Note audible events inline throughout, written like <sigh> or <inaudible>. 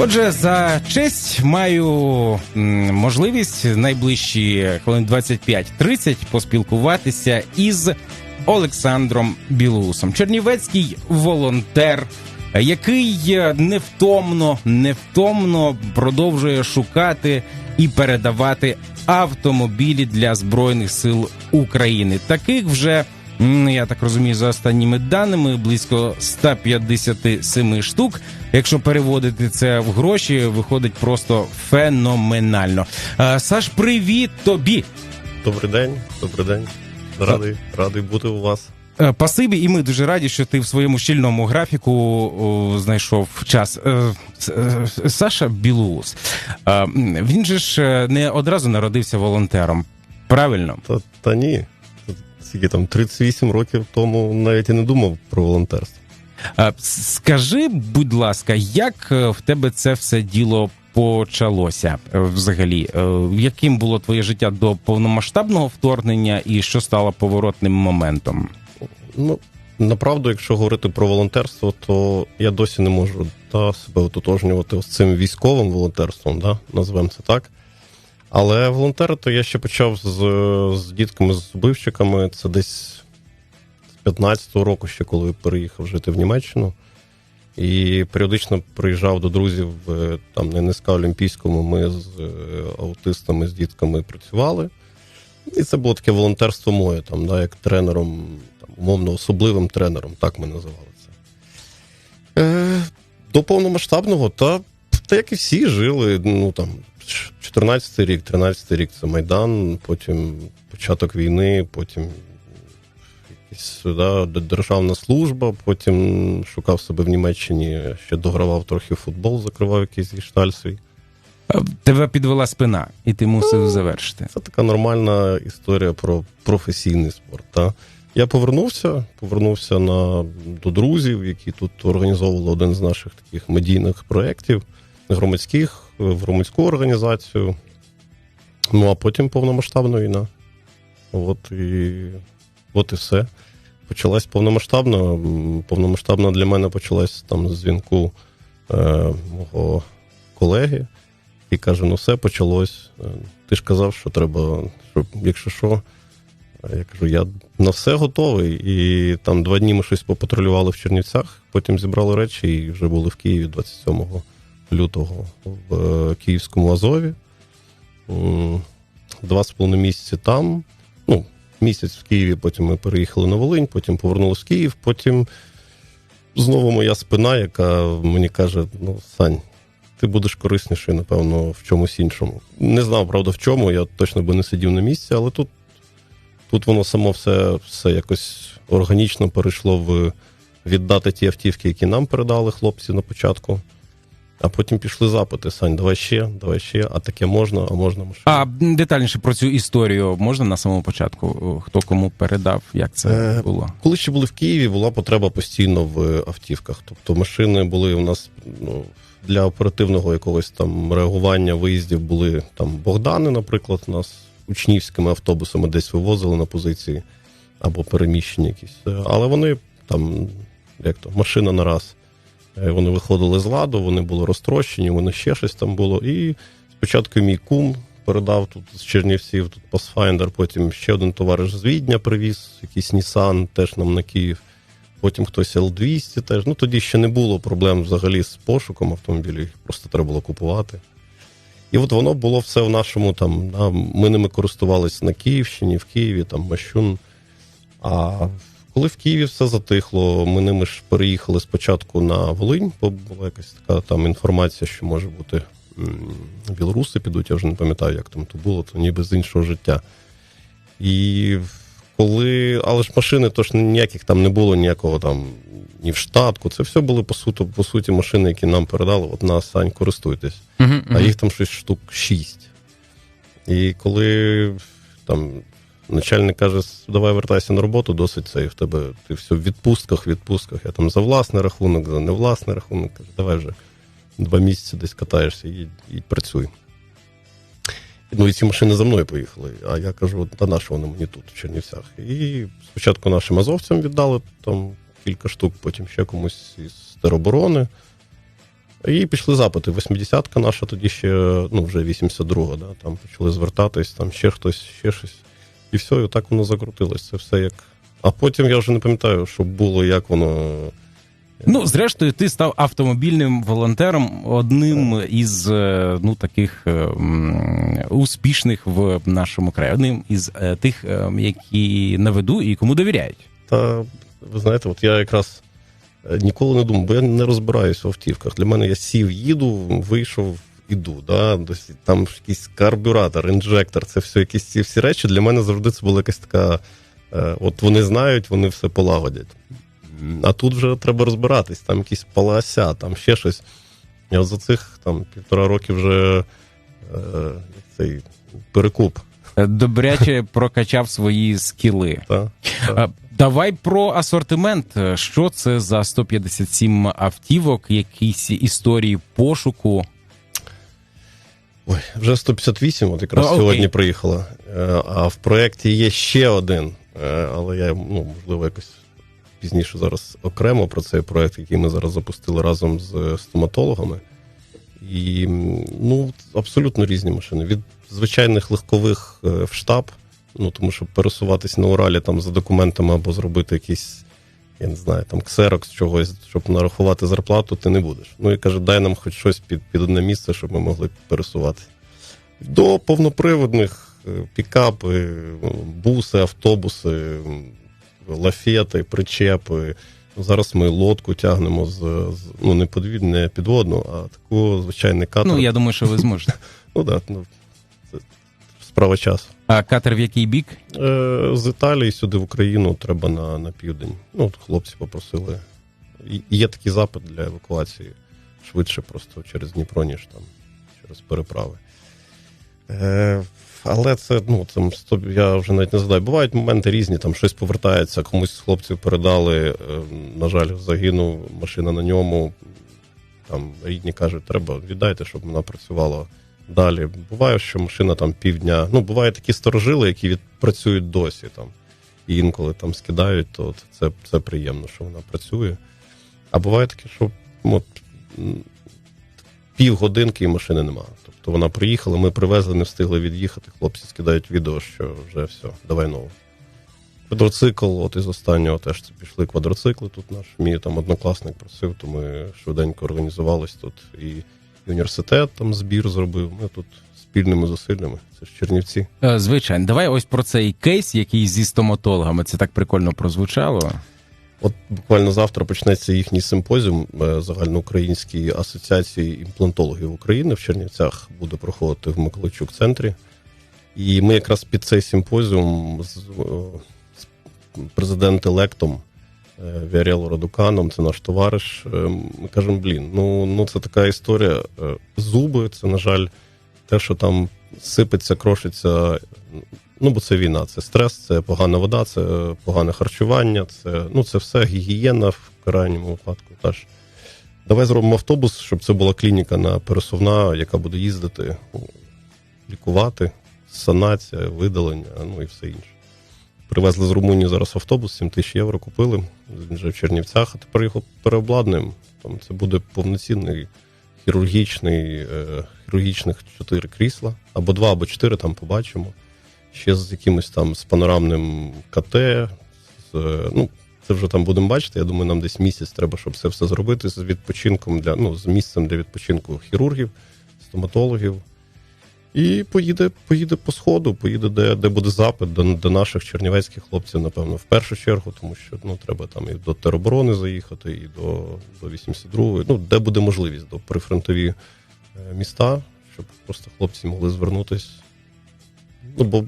Отже, за честь маю можливість найближчі хвилин 25-30 поспілкуватися із Олександром Білоусом, чернівецький волонтер, який невтомно, невтомно продовжує шукати і передавати автомобілі для збройних сил України. Таких вже я так розумію, за останніми даними близько 157 штук. Якщо переводити це в гроші, виходить просто феноменально. Саш, привіт тобі! Добрий день, добрий день. Радий, радий бути у вас. Е, пасибі, і ми дуже раді, що ти в своєму щільному графіку о, знайшов час. Е, е, Саша Білоус. Він же ж не одразу народився волонтером. Правильно? Та, та ні скільки там 38 років тому навіть і не думав про волонтерство. Скажи, будь ласка, як е, в тебе це все діло почалося е, взагалі? Е, яким було твоє життя до повномасштабного вторгнення, і що стало поворотним моментом? Ну направду, якщо говорити про волонтерство, то я досі не можу та себе ототожнювати з цим військовим волонтерством, да, назвемо це так. Але волонтерити я ще почав з з дітками, з вбивчиками. Це десь з 15-го року, ще коли переїхав жити в Німеччину. І періодично приїжджав до друзів там на НСК Олімпійському. Ми з е, аутистами, з дітками працювали. І це було таке волонтерство моє, там, да, як тренером, там, умовно особливим тренером, так ми називали це. Е, До повномасштабного, та, та як і всі жили, ну там 14 рік, 13 рік це Майдан, потім початок війни, потім якась да, державна служба, потім шукав себе в Німеччині, ще догравав трохи футбол, закривав якийсь гішталь свій. Тебе підвела спина, і ти мусив ну, завершити. Це така нормальна історія про професійний спорт. Та? Я повернувся, повернувся на, до друзів, які тут організовували один з наших таких медійних проєктів громадських в громадську організацію. Ну а потім повномасштабна війна. От і от і все. Почалась повномасштабна. Повномасштабна для мене почалась там з дзвінку е, мого колеги, і каже: ну все почалось. Е, ти ж казав, що треба, щоб, якщо що, я кажу, я на все готовий. І там два дні ми щось попатрулювали в Чернівцях, потім зібрали речі і вже були в Києві 27 лютого в е, Київському Азові. Два з половиною місяці там. Ну, місяць в Києві, потім ми переїхали на Волинь, потім повернулися в Київ, потім знову моя спина, яка мені каже: ну, Сань, ти будеш корисніший, напевно, в чомусь іншому. Не знав, правда, в чому, я точно би не сидів на місці, але тут тут воно само все, все якось органічно перейшло в віддати ті автівки, які нам передали хлопці на початку. А потім пішли запити. Сань, давай ще, давай ще, а таке можна, а можна машину. А детальніше про цю історію можна на самому початку? Хто кому передав, як це е, було? Коли ще були в Києві, була потреба постійно в автівках. Тобто машини були у нас ну, для оперативного якогось там реагування виїздів були там Богдани, наприклад, нас учнівськими автобусами десь вивозили на позиції або переміщення якісь. Але вони там, як то, машина на раз. Е, вони виходили з ладу, вони були розтрощені, вони ще щось там було. І спочатку мій кум передав тут з Чернівців, тут Pathfinder, потім ще один товариш з Відня привіз, якийсь Nissan теж нам на Київ. Потім хтось L200 теж. Ну тоді ще не було проблем взагалі з пошуком автомобілів, їх просто треба було купувати. І от воно було все в нашому там. Ми ними користувалися на Київщині, в Києві, там Мащун. А коли в Києві все затихло, ми ними ж переїхали спочатку на Волинь, бо була якась така там інформація, що може бути білоруси підуть, я вже не пам'ятаю, як там то було, то ніби з іншого життя. І коли, але ж машини, то ж ніяких там не було, ніякого там ні в штатку. Це все були по суті, по суті машини, які нам передали. От на Сань, користуйтесь. Uh-huh, uh-huh. А їх там щось штук шість. І коли там Начальник каже, давай вертайся на роботу, досить це, і в тебе ти все в відпустках, відпустках. Я там за власний рахунок, за невласний рахунок. Каже, давай вже два місяці десь катаєшся і і працюй. Ну і ці машини за мною поїхали. А я кажу, та на що вони мені тут, в Чернівцях? І спочатку нашим азовцям віддали там кілька штук, потім ще комусь із тероборони. І пішли запити. 80-ка наша тоді ще, ну вже 82-га, да, там почали звертатись, там ще хтось, ще щось. І все, і так воно закрутилось. Це все як. А потім я вже не пам'ятаю, що було, як воно. Ну, зрештою, ти став автомобільним волонтером, одним із е, ну таких е, успішних в нашому краї, одним із е, тих, які на виду і кому довіряють. Та ви знаєте, от я якраз ніколи не думав, бо я не розбираюся в автівках. Для мене я сів, їду, вийшов, іду. Да? Там якийсь карбюратор, інжектор, це все якісь ці всі речі. Для мене завжди це була якась така. е, От вони знають, вони все полагодять. А тут вже треба розбиратись, там якісь палася, там ще щось. Я за цих там півтора роки вже е, цей перекуп. Е, Добряче прокачав свої скіли. Е, Давай про асортимент. Що це за 157 автівок, якісь історії пошуку? Ой, вже 158, от якраз А, сьогодні приїхала. Е, А в проєкті є ще один, е, але я ну, можливо якось пізніше зараз окремо про цей проєкт, який ми зараз запустили разом з стоматологами. І ну, абсолютно різні машини. Від звичайних легкових е, в штаб, ну тому що пересуватись на Уралі там за документами або зробити якийсь, я не знаю, там ксерокс чогось, щоб нарахувати зарплату, ти не будеш. Ну і каже, дай нам хоч щось під, під одне місце, щоб ми могли пересуватися. До повноприводних е, пікапи, буси, автобуси, лафети, причепи. Зараз ми лодку тягнемо з, з ну не подвід, не підводну, а таку звичайний катер. Ну я думаю, що ви зможете. <laughs> Ну так, ну, справа часу. А катер в який бік? Е, з Італії сюди в Україну треба на, на південь. Ну, хлопці попросили. Є такий запит для евакуації швидше просто через Дніпро, ніж там через переправи. Е, але це, ну, там, я вже навіть не знаю. Бувають моменти різні, там щось повертається, комусь з хлопців передали, е, на жаль, загинув, машина на ньому. Там рідні кажуть, треба віддайте, щоб вона працювала далі. Буває, що машина там півдня. Ну, бувають такі сторожили, які відпрацюють досі там. І інколи там скидають, то це, це приємно, що вона працює. А буває таке, що от, м, півгодинки і машини немає. Тобто вона приїхала, ми привезли, не встигли від'їхати. Хлопці скидають відео, що вже все, давай нову. Квадроцикл, от із останнього теж це пішли квадроцикли. Тут наш мій там однокласник просив, то ми швиденько організувались тут. І, і університет там збір зробив. Ми тут спільними зусиллями. Це ж Чернівці. Е, Звичайно, давай ось про цей кейс, який зі стоматологами. Це так прикольно прозвучало. От буквально завтра почнеться їхній симпозіум е, загальноукраїнської асоціації імплантологів України в Чернівцях буде проходити в Миколайчук центрі. І ми якраз під цей симпозіум з, е, з президент-електом е, Віарело Радуканом, це наш товариш. е, Ми кажемо, блін, ну, ну це така історія. е, Зуби, це, на жаль, те, що там сипеться, крошиться. Ну, бо це війна, це стрес, це погана вода, це погане харчування, це, ну, це все гігієна в крайньому випадку. Теж. Давай зробимо автобус, щоб це була клініка на пересувна, яка буде їздити, ну, лікувати, санація, видалення, ну і все інше. Привезли з Румунії зараз автобус, 7 тисяч євро купили, він вже в Чернівцях, а тепер його переобладнуємо. Там це буде повноцінний хірургічний, е, хірургічних чотири крісла, або два, або чотири, там побачимо. Ще з якимось там з панорамним КТ. З, е, ну, це вже там будемо бачити. Я думаю, нам десь місяць треба, щоб це все зробити з відпочинком для ну, з місцем для відпочинку хірургів, стоматологів. І поїде, поїде по сходу, поїде, де, де буде запит до, до наших чернівецьких хлопців, напевно, в першу чергу, тому що ну, треба там і до тероборони заїхати, і до, до 82-ї, ну, де буде можливість, до прифронтові е, міста, щоб просто хлопці могли звернутися. Ну, бо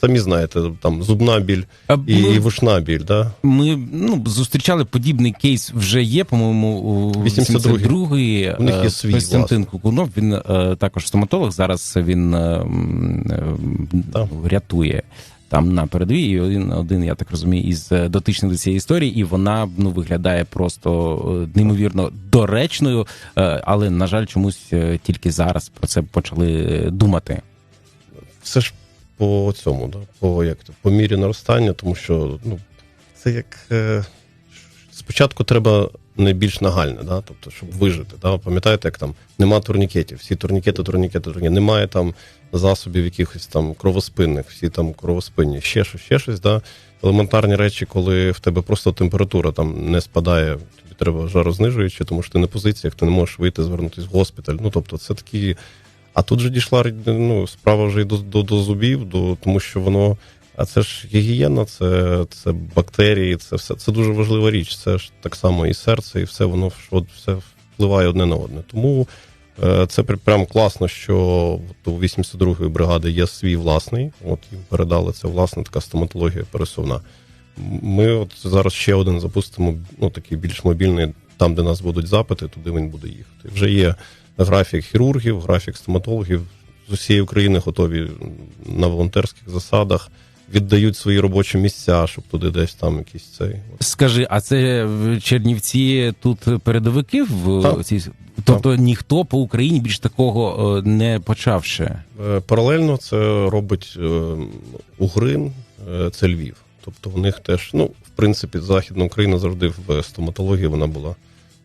самі знаєте, там зубна біль і, ми- і вушна біль, да? Ми ну зустрічали подібний кейс. Вже є, по-моєму, у 82-й. 82-й. У них є Е, свій, Костянтин Кукунов. Він е, також стоматолог. Зараз він м, е, рятує. Там на передовій і один, один, я так розумію, із дотичних до цієї історії, і вона ну виглядає просто неймовірно доречною, але на жаль, чомусь тільки зараз про це почали думати. Це ж по цьому, да? по, як, по мірі наростання, тому що ну, це як. Е, спочатку треба найбільш нагальне, да? тобто, щоб вижити. Да? Пам'ятаєте, як там нема турнікетів, всі турнікети, турнікети, турнікети, немає там засобів якихось там кровоспинних, всі там кровоспинні, ще щось, ще щось. Да? Елементарні речі, коли в тебе просто температура там не спадає, тобі треба жарознижуючи, тому що ти на позиціях, ти не можеш вийти, звернутися в госпіталь. Ну, тобто, це такі. А тут же дійшла ну, справа вже й до, до, до зубів, до, тому що воно. А це ж гігієна, це це бактерії, це все це дуже важлива річ. Це ж так само і серце, і все воно все впливає одне на одне. Тому е, це прям класно, що у 82-ї бригади є свій власний. От їм передали це власна така стоматологія пересувна. Ми от зараз ще один запустимо, ну такий більш мобільний, там, де нас будуть запити, туди він буде їхати. Вже є графік хірургів, графік стоматологів з усієї України готові на волонтерських засадах віддають свої робочі місця, щоб туди десь там якісь цей. Скажи, а це в Чернівці тут передовики в цій тобто так. ніхто по Україні більш такого е, не почав ще? Е, паралельно це робить е, Угрин, це Львів. Тобто в них теж, ну, в принципі, Західна Україна завжди в стоматології вона була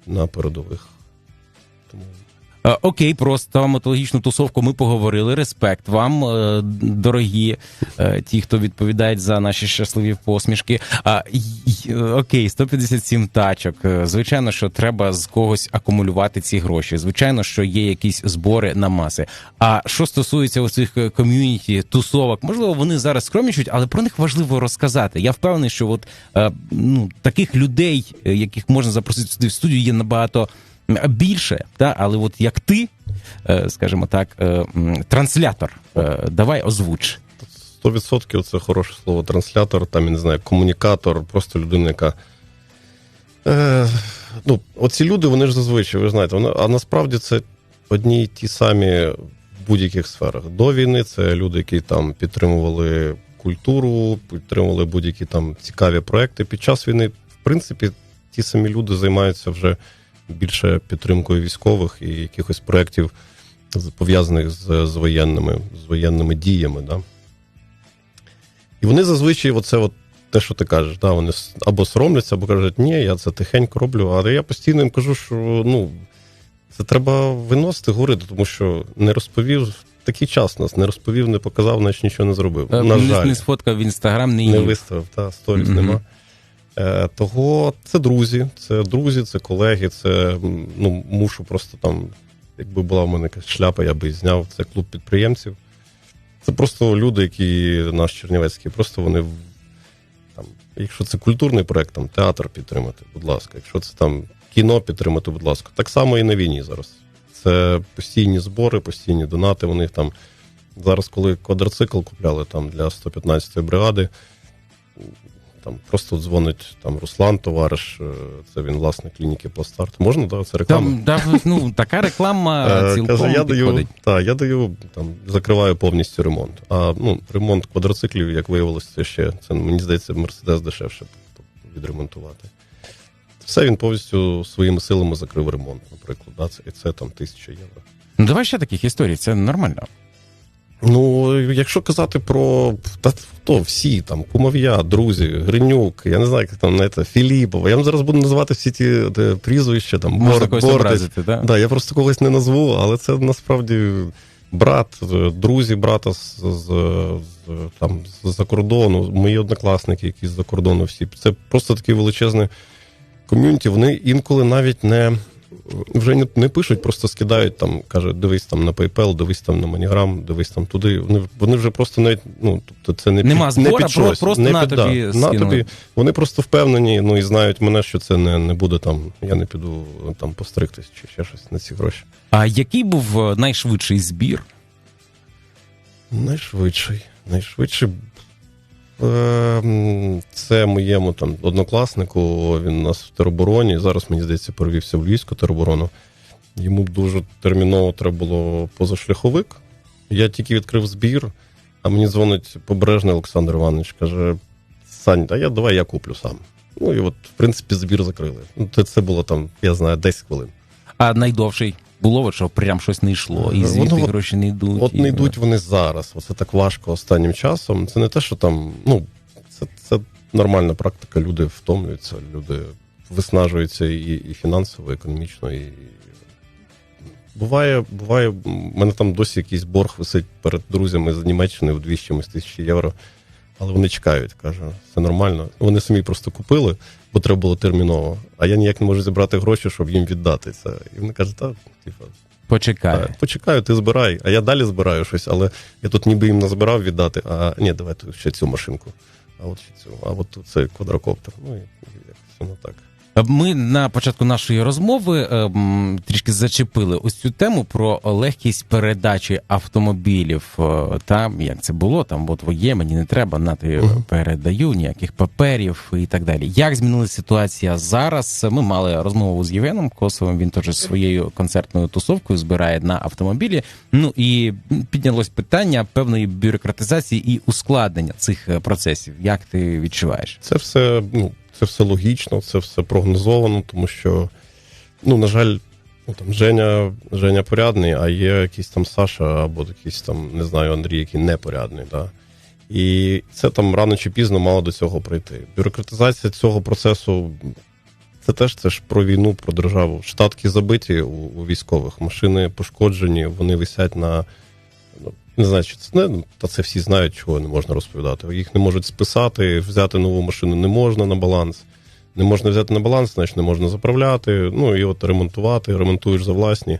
на передових. Тому окей, про стоматологічну тусовку ми поговорили. Респект вам, е, дорогі е, ті, хто відповідають за наші щасливі посмішки. А окей, 157 тачок. Звичайно, що треба з когось акумулювати ці гроші. Звичайно, що є якісь збори на маси. А що стосується оцих ком'юніті тусовок, можливо, вони зараз скромнічують, але про них важливо розказати. Я впевнений, що от ну таких людей, яких можна запросити сюди в студію, є набагато більше, та але от як ти, е, скажімо так, е, транслятор, е, давай озвуч. 100% це хороше слово. Транслятор, там я не знаю, комунікатор, просто людина, яка. Е, ну, Оці люди, вони ж зазвичай, ви знаєте, вони, а насправді це одні й ті самі в будь-яких сферах. До війни це люди, які там підтримували культуру, підтримували будь-які там цікаві проекти. Під час війни, в принципі, ті самі люди займаються вже більше підтримкою військових і якихось проєктів, пов'язаних з з, воєнними з воєнними діями. Да? І вони зазвичай, оце от те, що ти кажеш, да, вони або соромляться, або кажуть, ні, я це тихенько роблю. Але я постійно їм кажу, що ну, це треба виносити, говорити, тому що не розповів. Такий час нас не розповів, не показав, наче нічого не зробив. А, На жаль. Не сфоткав в інстаграм, не Не виставив, та сторіс mm-hmm. нема. Е, того це друзі, це друзі, це колеги, це ну, мушу просто там, якби була в мене якась шляпа, я би зняв. Це клуб підприємців. Це просто люди, які наш Чернівецький, просто вони там, якщо це культурний проект, там театр підтримати, будь ласка, якщо це там кіно підтримати, будь ласка. Так само і на війні зараз. Це постійні збори, постійні донати. У них там зараз, коли квадроцикл купляли там для 115-ї бригади. Там просто дзвонить там Руслан, товариш, е, це він власник клініки Пластарт. Можна, да, це реклама? Там, ну, така реклама е, цілком Каже, я даю, та, я даю, там, закриваю повністю ремонт. А ну, ремонт квадроциклів, як виявилося, це ще, це, мені здається, Мерседес дешевше відремонтувати. Все він повністю своїми силами закрив ремонт, наприклад. Да, це, І це там тисяча євро. Ну, давай ще таких історій, це нормально. Ну, якщо казати про та хто всі там, кумов'я, друзі, Гринюк, я не знаю, як там це, Філіпова. Я вам зараз буду називати всі ті де, прізвища, там Можна когось образити, да? Да, Я просто когось не назву, але це насправді брат, друзі брата з, з, з там з-за кордону, мої однокласники, які з-за кордону всі. Це просто таке величезне ком'юніті. Вони інколи навіть не вже не, не пишуть, просто скидають там, каже, дивись там на PayPal, дивись там на MoneyGram, дивись там туди. Вони вони вже просто навіть ну тобто це не Нема під, збора, не під щось, просто не на під, тобі да, на тобі. Вони просто впевнені, ну і знають мене, що це не не буде там. Я не піду там постригтись чи ще щось на ці гроші. А який був е, найшвидший збір? Найшвидший. Найшвидший це моєму там однокласнику. Він у нас в теробороні. Зараз, мені здається, перевівся в Львівську тероборону. Йому дуже терміново треба було позашляховик. Я тільки відкрив збір, а мені дзвонить побережний Олександр Іванович. Каже: Сань, а я давай я куплю сам. Ну і от, в принципі, збір закрили. Ну, Це було там, я знаю, 10 хвилин. А найдовший було, що прям щось не йшло, і звідти Воно, гроші не йдуть. От і... не йдуть вони зараз. Оце так важко останнім часом. Це не те, що там, ну, це це нормальна практика. Люди втомлюються, люди виснажується і, і фінансово, і економічно. І... Буває, буває, в мене там досі якийсь борг висить перед друзями з Німеччини в 200 тисячі євро. Але вони чекають, каже, все нормально. Вони самі просто купили, бо треба було терміново. А я ніяк не можу зібрати гроші, щоб їм віддати це. І вони кажуть, так, типа. Почекаю. так, почекаю, ти збирай. А я далі збираю щось, але я тут ніби їм назбирав віддати, а ні, давай тут ще цю машинку. А от ще цю, а от тут цей квадрокоптер. Ну і якось воно так. Ми на початку нашої розмови ем, трішки зачепили ось цю тему про легкість передачі автомобілів. Е, Та як це було, там от твоє, мені не треба, на ти передаю ніяких паперів і так далі. Як змінилася ситуація зараз? Ми мали розмову з Євгеном Косовим. Він теж своєю концертною тусовкою збирає на автомобілі. Ну і піднялось питання певної бюрократизації і ускладнення цих е, процесів. Як ти відчуваєш? Це все, ну, це все логічно, це все прогнозовано, тому що, ну, на жаль, ну, там Женя, Женя порядний, а є якийсь там Саша або якийсь там, не знаю, Андрій, який непорядний. Да? І це там рано чи пізно мало до цього прийти. Бюрократизація цього процесу. Це теж це ж про війну, про державу. Штатки забиті у, у військових, машини пошкоджені, вони висять на. Ну, Не знаю, чи це не, та це всі знають, чого не можна розповідати. Їх не можуть списати, взяти нову машину не можна на баланс. Не можна взяти на баланс, значить не можна заправляти. Ну і от ремонтувати, ремонтуєш за власні.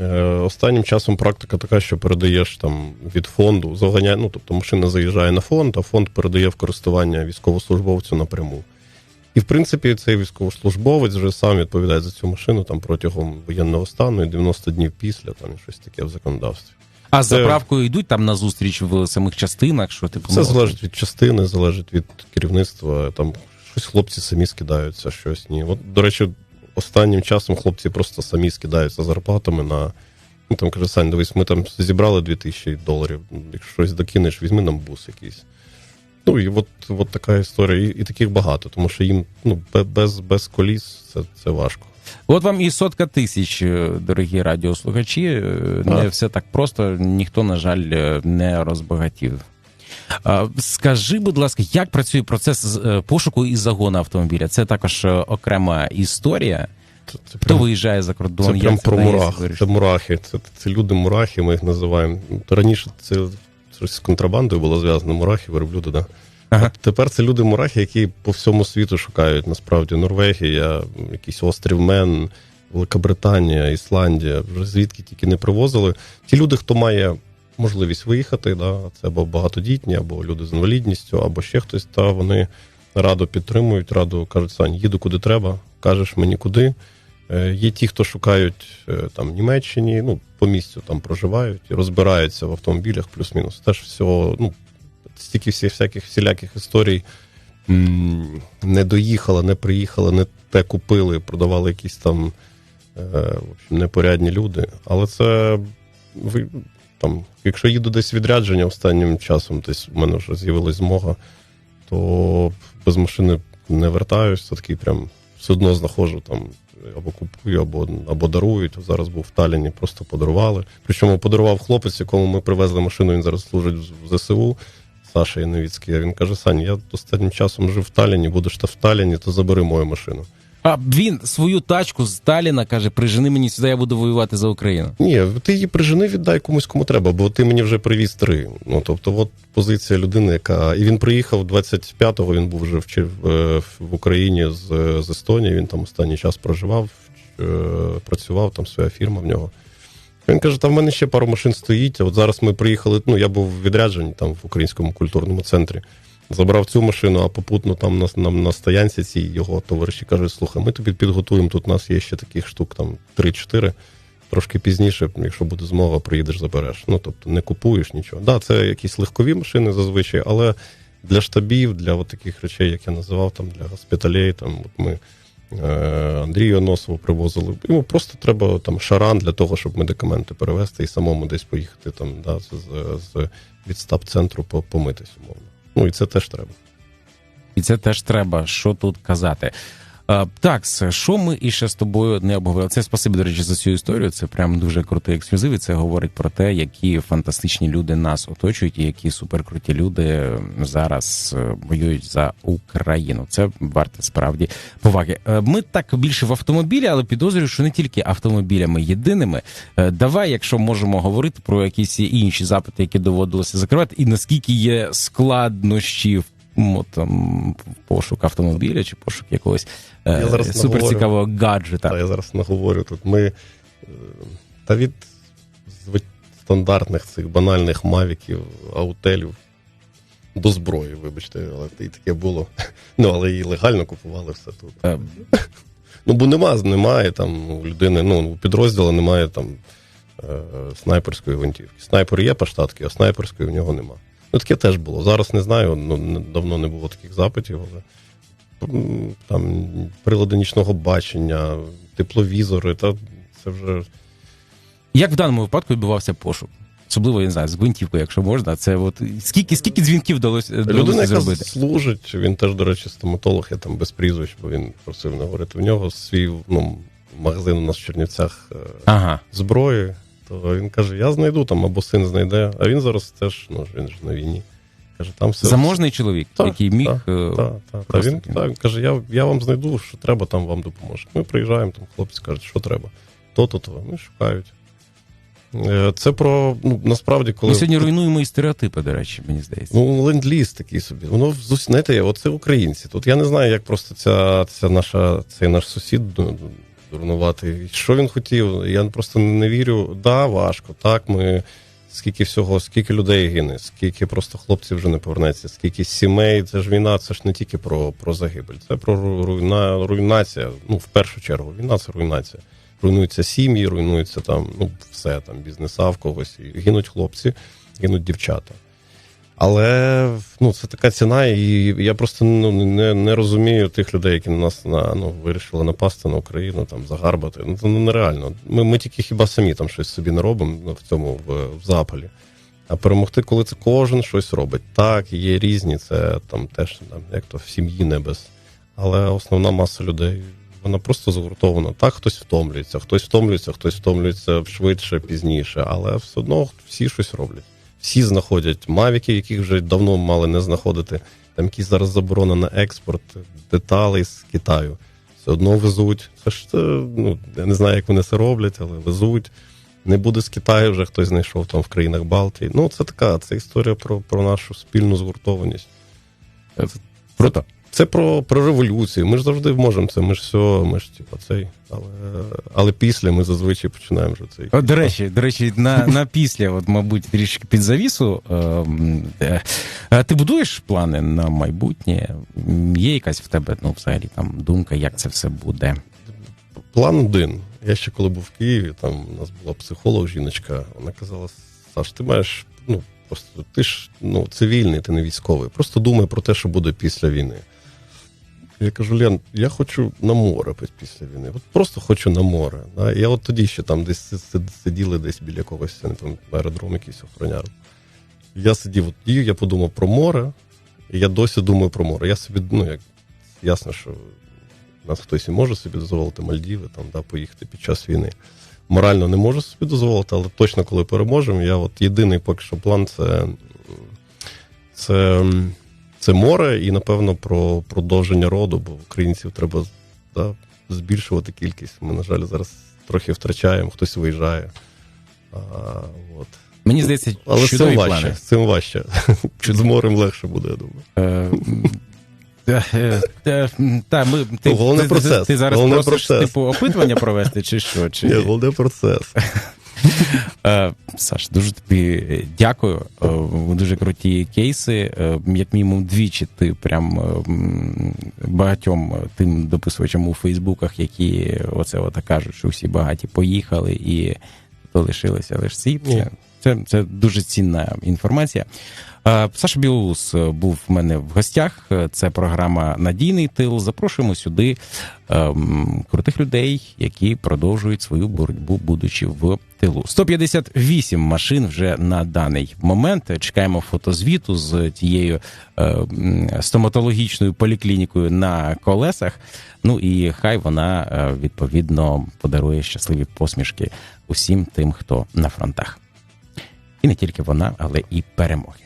Е, останнім часом практика така, що передаєш там від фонду, заганяє, ну тобто машина заїжджає на фонд, а фонд передає в користування військовослужбовцю напряму. І в принципі цей військовослужбовець вже сам відповідає за цю машину там протягом воєнного стану і 90 днів після, там щось таке в законодавстві. А з заправкою йдуть там на зустріч в самих частинах, що типу Це ну, залежить від частини, залежить від керівництва. Там щось хлопці самі скидаються, щось ні. От, до речі, останнім часом хлопці просто самі скидаються зарплатами на. Ну там каже, Сань, дивись, ми там зібрали 2000 доларів. Якщо щось докинеш, візьми нам бус якийсь. Ну і от, от така історія. І, і таких багато, тому що їм ну, без, без коліс це, це важко. От вам і сотка тисяч, е, дорогі радіослухачі. Е, Не все так просто, ніхто, на жаль, е, не розбагатів. Скажи, будь ласка, як працює процес пошуку і загону автомобіля? Це також окрема історія. Це, це Хто прям- виїжджає за кордон? Це прям про мурах. Це мурахи. Це, це люди мурахи, ми їх називаємо. Раніше це щось з контрабандою було зв'язано. Мурахи, верблюди, да. Ага. Тепер це люди мурахи, які по всьому світу шукають. Насправді Норвегія, якийсь острів Мен, Великобританія, Ісландія, вже звідки тільки не привозили. Ті люди, хто має можливість виїхати, да, це або багатодітні, або люди з інвалідністю, або ще хтось, та вони радо підтримують, радо кажуть, Сань, їду куди треба, кажеш мені куди. Е, Є ті, хто шукають е, там Німеччині, ну, по місцю там проживають і розбираються в автомобілях, плюс-мінус. Теж всього, ну, стільки всіх всяких всіляких історій. Не доїхала, не приїхала, не те купили, продавали якісь там е, непорядні люди. Але це ви там, якщо їду десь відрядження останнім часом, десь в мене вже з'явилась змога, то без машини не вертаюсь. Це такий прям все одно знаходжу там. Або купую, або, або дарують. Зараз був в Таліні, просто подарували. Причому подарував хлопець, якому ми привезли машину, він зараз служить в ЗСУ. Саша Яновіцький. Він каже: Сань, я останнім часом жив в Таліні, будеш та в Таліні, то забери мою машину. А він свою тачку з Сталіна каже: прижени мені сюди, я буду воювати за Україну. Ні, ти її прижени, віддай комусь кому треба, бо ти мені вже привіз три. Ну тобто, от позиція людини, яка. І він приїхав 25-го, він був вже вчив е, в Україні з, з Естонії. Він там останній час проживав, е, працював, там своя фірма в нього. Він каже: там в мене ще пару машин стоїть. От зараз ми приїхали. Ну, я був в відрядженні там в українському культурному центрі. Забрав цю машину, а попутно там на, на, на стоянці ці його товариші кажуть: слухай, ми тобі підготуємо. Тут у нас є ще таких штук, там 3-4. Трошки пізніше, якщо буде змога, приїдеш, забереш. Ну тобто не купуєш нічого. Да, це якісь легкові машини зазвичай, але для штабів, для от таких речей, як я називав, там для госпіталей, там от ми Андрію Носову привозили. Йому просто треба там шаран для того, щоб медикаменти перевезти і самому десь поїхати там, да, з, з, від стаб-центру по- помитись, умовно. Ну і це теж треба. І це теж треба, що тут казати. А, Так, що ми іще з тобою не обговорили? Це спасибі, до речі, за цю історію. Це прям дуже крутий ексклюзив. і Це говорить про те, які фантастичні люди нас оточують, і які суперкруті люди зараз е, воюють за Україну. Це варте справді поваги. Е, Ми так більше в автомобілі, але підозрюю, що не тільки автомобілями єдиними. Е, Давай, якщо можемо говорити про якісь інші запити, які доводилося закривати, і наскільки є складнощі там, пошук автомобіля чи пошук якогось е, суперцікавого гаджета. Та я зараз наговорю тут. Ми е, та від стандартних цих банальних мавіків, аутелів до зброї, вибачте, але і таке було. <laughs> Ну, але її легально купували все тут. Е, Ну, бо нема, немає там у людини, ну, у підрозділу немає там е, снайперської гвинтівки. Снайпер є по штатки, а снайперської в нього нема. Ну, таке теж було. Зараз не знаю, ну, давно не було таких запитів, але там прилади нічного бачення, тепловізори, та це вже. Як в даному випадку відбувався пошук? Особливо, я не знаю, з гвинтівкою, якщо можна. Це от скільки, скільки дзвінків вдалося, Людина, вдалося яка зробити? служить, він теж, до речі, стоматолог, я там без прізвищ, бо він просив не говорити. В нього свій ну, магазин у нас в Чернівцях е, Ага. зброї, то він каже: я знайду там або син знайде, а він зараз теж, ну він ж на війні. Каже, там все. Заможний чоловік, Так, який міг. так, е, Так, так. Та він таким. так, каже, я, я вам знайду, що треба, там вам допоможе. Ми приїжджаємо, там хлопці кажуть, що треба. То-то, то. Ми шукають. Е, Це про, ну, насправді, коли. Ми сьогодні руйнуємо і стереотипи, до речі, мені здається. Ну, ленд-ліз такий собі. Воно знаєте, оце українці. Тут я не знаю, як просто ця, ця наша, цей наш сусід ду- дурнуватий. Що він хотів? Я просто не вірю. Да, важко. Так, ми скільки всього, скільки людей гине, скільки просто хлопців вже не повернеться, скільки сімей. Це ж війна, це ж не тільки про, про загибель, це про руйна, руйнація. Ну, в першу чергу, війна це руйнація. Руйнуються сім'ї, руйнується там, ну, все там, бізнеса в когось. Гинуть хлопці, гинуть дівчата. Але ну, це така ціна, і я просто ну, не, не розумію тих людей, які на нас на, ну, вирішили напасти на Україну, там, загарбати. Ну, це ну, нереально. Ми, ми тільки хіба самі там щось собі не робимо ну, в цьому в, в запалі. А перемогти, коли це кожен щось робить. Так, є різні, це там теж там, як то в сім'ї не без. Але основна маса людей, вона просто згуртована. Так, хтось втомлюється, хтось втомлюється, хтось втомлюється швидше, пізніше, але все одно всі щось роблять. Всі знаходять мавіки, яких вже давно мали не знаходити. Там якісь зараз заборона на експорт деталей з Китаю. Все одно везуть. Це ж це, ну, я не знаю, як вони це роблять, але везуть. Не буде з Китаю, вже хтось знайшов там в країнах Балтії. Ну, це така, це історія про, про нашу спільну згуртованість. Круто. Це про, про революцію. Ми ж завжди можемо це. Ми ж все, ми ж типа цей. Але, але після ми зазвичай починаємо вже цей. О, до речі, до речі, на, на після, от, мабуть, трішки під завісу. ем, е, е, ти будуєш плани на майбутнє? Є якась в тебе, ну, взагалі, там думка, як це все буде? План один. Я ще коли був в Києві, там у нас була психолог, жіночка. Вона казала: Саш, ти маєш, ну просто ти ж ну, цивільний, ти не військовий. Просто думай про те, що буде після війни. Я кажу, Лен, я хочу на море після війни. От просто хочу на море. Да? Я от тоді ще там десь сиділи десь біля якогось я не пам'ятаю, аеродром якийсь охороняли. Я сидів от тоді, я подумав про море, і я досі думаю про море. Я собі, ну як ясно, що нас хтось і може собі дозволити Мальдіви, там, да, поїхати під час війни. Морально не можу собі дозволити, але точно коли переможемо, я от єдиний поки що план це, це, це море і, напевно, про продовження роду, бо українців треба да, збільшувати кількість. Ми, на жаль, зараз трохи втрачаємо, хтось виїжджає. А, от. Мені здається, Але чудові цим важче. плани. З цим важче. З морем легше буде, я думаю. Е, е, е, Та, ми, ти, головне ти, процес. ти, ти зараз Головне просиш процес. типу опитування провести, чи що? Чи... Ні, головне процес. <laughs> Е, Саш, дуже тобі дякую. Е, Дуже круті кейси. Е, Як мінімум двічі ти прям багатьом тим дописувачам у Фейсбуках, які оце от кажуть, що всі багаті поїхали і то лишилися лише ці. Це, Це, це дуже цінна інформація. Е, Саша Білоус е, був в мене в гостях. Е, Це програма Надійний тил. Запрошуємо сюди крутих людей, які продовжують свою боротьбу, будучи в тилу. 158 машин вже на даний момент. Чекаємо фотозвіту з тією стоматологічною поліклінікою на колесах. Ну і хай вона відповідно подарує щасливі посмішки усім тим, хто на фронтах. І не тільки вона, але і перемоги.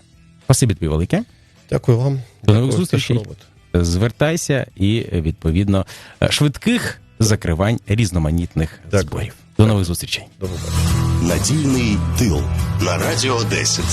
Спасибі тобі велике. Дякую вам. До нових зустрічей. Звертайся і відповідно е, швидких закривань різноманітних Дякую. зборів. До нових зустрічей. До побачення. Надійний тил на радіо 10.